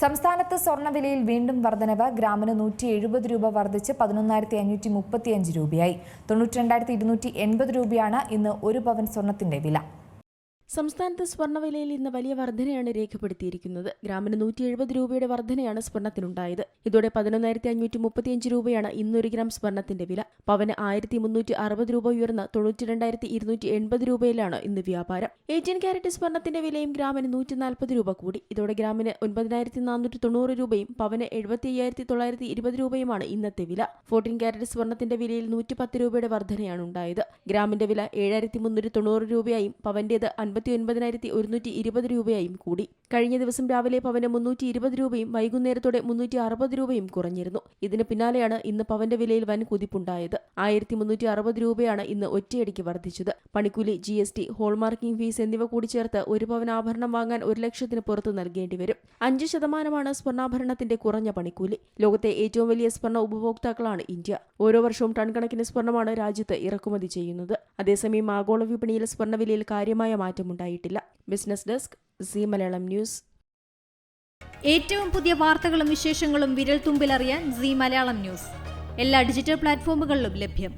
സംസ്ഥാനത്ത് സ്വർണവിലയിൽ വീണ്ടും വർധനവ്. ഗ്രാമിന് നൂറ്റി എഴുപത് രൂപ വർദ്ധിച്ച് പതിനൊന്നായിരത്തി അഞ്ഞൂറ്റി മുപ്പത്തിയഞ്ച് രൂപയായി. തൊണ്ണൂറ്റി രണ്ടായിരത്തി ഇരുന്നൂറ്റി എൺപത് രൂപയാണ് ഇന്ന് ഒരു പവൻ സ്വർണത്തിന്റെ വില. സംസ്ഥാനത്ത് സ്വർണവിലയിൽ ഇന്ന് വലിയ വർധനയാണ് രേഖപ്പെടുത്തിയിരിക്കുന്നത്. ഗ്രാമിന് നൂറ്റി എഴുപത് രൂപയുടെ വർധനയാണ് സ്വർണത്തിനുണ്ടായത് ഇതോടെ പതിനൊന്നായിരത്തി അഞ്ഞൂറ്റി മുപ്പത്തിയഞ്ച് രൂപയാണ് ഇന്നൊരു ഗ്രാം സ്വർണത്തിന്റെ വില. പവന് ആയിരത്തി മുന്നൂറ്റി അറുപത് രൂപ ഉയർന്ന് തൊണ്ണൂറ്റി രണ്ടായിരത്തി ഇരുന്നൂറ്റി എൺപത് രൂപയിലാണ് ഇന്ന് വ്യാപാരം. എയ്റ്റീൻ ക്യാരറ്റ് സ്വർണത്തിന്റെ വിലയും ഗ്രാമിന് നൂറ്റി നാൽപ്പത് രൂപ കൂടി. ഇതോടെ ഗ്രാമിന് ഒൻപതിനായിരത്തി നാനൂറ്റി തൊണ്ണൂറ് രൂപയും പവന് എഴുപത്തി അയ്യായിരത്തി തൊള്ളായിരത്തി ഇരുപത് രൂപയുമാണ് ഇന്നത്തെ വില. ഫോർട്ടീൻ ക്യാരറ്റ് സ്വർണത്തിന്റെ വിലയിൽ നൂറ്റി പത്ത് രൂപയുടെ വർധനയാണ് ഉണ്ടായത്. ഗ്രാമിന്റെ വില ഏഴായിരത്തി മുന്നൂറ്റി തൊണ്ണൂറ് രൂപയായും പവന്റേത് അൻപത്തി ഒൻപതിനായിരത്തി ഒരുന്നൂറ്റി ഇരുപത് രൂപയായും കൂടി. കഴിഞ്ഞ ദിവസം രാവിലെ പവന് മുന്നൂറ്റി ഇരുപത് രൂപയും വൈകുന്നേരത്തോടെ മുന്നൂറ്റി അറുപത് രൂപയും കുറഞ്ഞിരുന്നു. ഇതിന് പിന്നാലെയാണ് ഇന്ന് പവന്റെ വിലയിൽ വൻ കുതിപ്പുണ്ടായത്. ആയിരത്തി മുന്നൂറ്റി അറുപത് രൂപയാണ് ഇന്ന് ഒറ്റയടിക്ക് വർദ്ധിച്ചത്. പണിക്കൂലി G S T hallmarking fees എന്നിവ കൂടി ചേർത്ത് ഒരു പവൻ ആഭരണം വാങ്ങാൻ ഒരു ലക്ഷത്തിന് പുറത്ത് നൽകേണ്ടി വരും. അഞ്ച് ശതമാനമാണ് സ്വർണാഭരണത്തിന്റെ കുറഞ്ഞ പണിക്കൂലി. ലോകത്തെ ഏറ്റവും വലിയ സ്വർണ ഉപഭോക്താക്കളാണ് ഇന്ത്യ. ഓരോ വർഷവും ടൺ കണക്കിന് സ്വർണമാണ് രാജ്യത്ത് ഇറക്കുമതി ചെയ്യുന്നത്. അതേസമയം ആഗോള വിപണിയിൽ സ്വർണവിലയിൽ കാര്യമായ മാറ്റമുണ്ടായിട്ടില്ല business desk Zee Malayalam news ഏറ്റവും പുതിയ വാർത്തകളും വിശേഷങ്ങളും വിരൽ തുമ്പിലറിയാൻ സി മലയാളം ന്യൂസ് എല്ലാ ഡിജിറ്റൽ പ്ലാറ്റ്ഫോമുകളിലും ലഭ്യം.